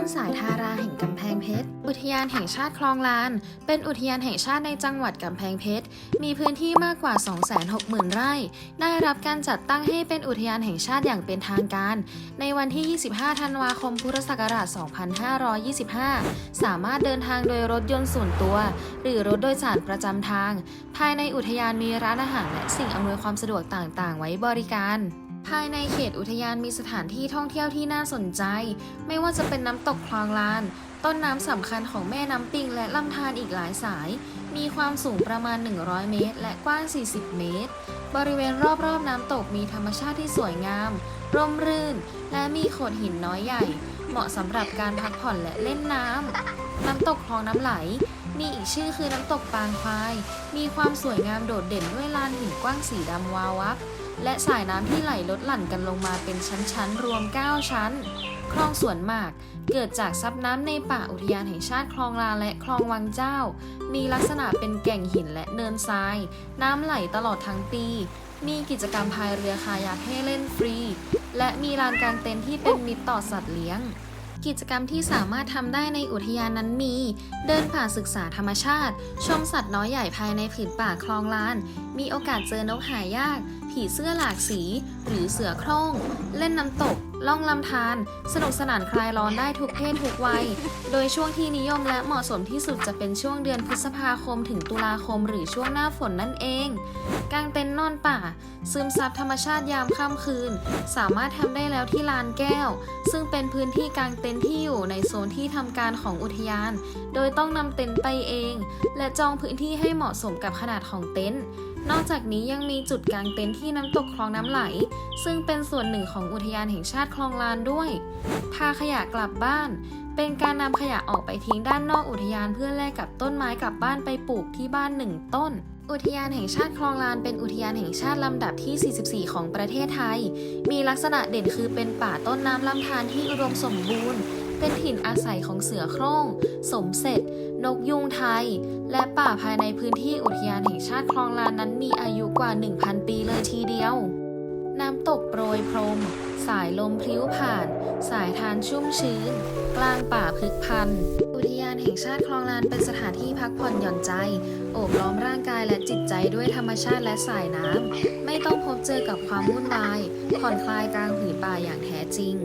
้นสายทาราแห่งกำแพงเพชร อุทยานแห่งชาติคลองลาน เป็นอุทยานแห่งชาติในจังหวัดกำแพงเพชร มีพื้นที่มากกว่า 260,000 ไร่ ได้รับการจัดตั้งให้เป็นอุทยานแห่งชาติอย่างเป็นทางการ ในวันที่ 25 ธันวาคม พุทธศักราช 2525 สามารถเดินทางโดยรถยนต์ส่วนตัว หรือรถโดยสารประจำทาง ภายในอุทยานมีร้านอาหารและสิ่งอำนวยความสะดวกต่างๆ ไว้บริการ ภายในเขตอุทยานมีสถานที่ท่องเที่ยวที่น่าสนใจ ไม่ว่าจะเป็นน้ำตกคลองลาน ต้นน้ำสำคัญของแม่น้ำปิงและลำธารอีกหลายสาย มีความสูงประมาณ 100 เมตร และกว้าง 40 เมตร บริเวณรอบๆน้ำตกมีธรรมชาติที่สวยงาม ร่มรื่น และมีโขดหินน้อยใหญ่ เหมาะสำหรับการพักผ่อนและเล่นน้ำน้ำตกคลองน้ำไหล มีอีกชื่อคือน้ำตกปางควาย มีความสวยงามโดดเด่นด้วยลานหินกว้างสีดำวาววับ และสายน้ำที่ไหลลดหลั่นกันลงมาเป็นชั้นๆ รวม 9 ชั้น คลองสวนหมาก เกิดจากซับน้ำในป่าอุทยานแห่งชาติคลองลานและคลองวังเจ้า มีลักษณะเป็นแก่งหินและเนินทราย น้ำไหลตลอดทั้งปี มีกิจกรรมพายเรือคายักให้เล่นฟรี และมีลานกางเต็นท์ที่เป็นมิตรต่อสัตว์เลี้ยง กิจกรรมที่สามารถทำได้ในอุทยานนั้นมี เดินป่าศึกษาธรรมชาติ ชมสัตว์น้อยใหญ่ภายในผืนป่าคลองลาน มีโอกาสเจอนกหายากผีเสื้อหลากสี หรือเสือโคร่ง เล่นน้ำตก ล่องลำธารสนุกสนานคลายร้อนได้ทุกเพศทุกวัย โดยช่วงที่นิยมและเหมาะสมที่สุดจะเป็นช่วงเดือนพฤษภาคมถึงตุลาคม หรือช่วงหน้าฝนนั่นเองกางเต็นท์นอนป่า ซึมซับธรรมชาติยามค่ำคืน สามารถทำได้แล้วที่ลานแก้ว ซึ่งเป็นพื้นที่กางเต็นท์ที่อยู่ในโซนที่ทำการของอุทยาน โดยต้องนำเต็นท์ไปเอง และจองพื้นที่ให้เหมาะสมกับขนาดของเต็นท์นอกจากนี้ยังมีจุดกลางเต็นท์ที่น้ำตกคลองน้ำไหล ซึ่งเป็นส่วนหนึ่งของอุทยานแห่งชาติคลองลานด้วย พาขยะกลับบ้าน เป็นการนำขยะออกไปทิ้งด้านนอกอุทยานเพื่อแลกกับต้นไม้กลับบ้านไปปลูกที่บ้านหนึ่งต้นอุทยานแห่งชาติคลองลานเป็นอุทยานแห่งชาติลำดับที่ 44 ของประเทศไทย มีลักษณะเด่นคือเป็นป่าต้นน้ำลำธารที่อุดมสมบูรณ์ เป็นถิ่นอาศัยของเสือโคร่ง สมเสร็จ นกยุงไทย และป่าภายในพื้นที่อุทยานแห่งชาติคลองลานนั้นมีอายุกว่า 1,000 ปีเลยทีเดียว น้ำตกโปรยพรม สายลมพลิ้วผ่าน สายทานชุ่มชื้น กลางป่าพึกพัน อุทยานแห่งชาติคลองลานเป็นสถานที่พักผ่อนหย่อนใจ โอบล้อมร่างกายและจิตใจด้วยธรรมชาติและสายน้ำ ไม่ต้องพบเจอกับความวุ่นวาย ผ่อนคลายกลางผืนป่าอย่างแท้จริง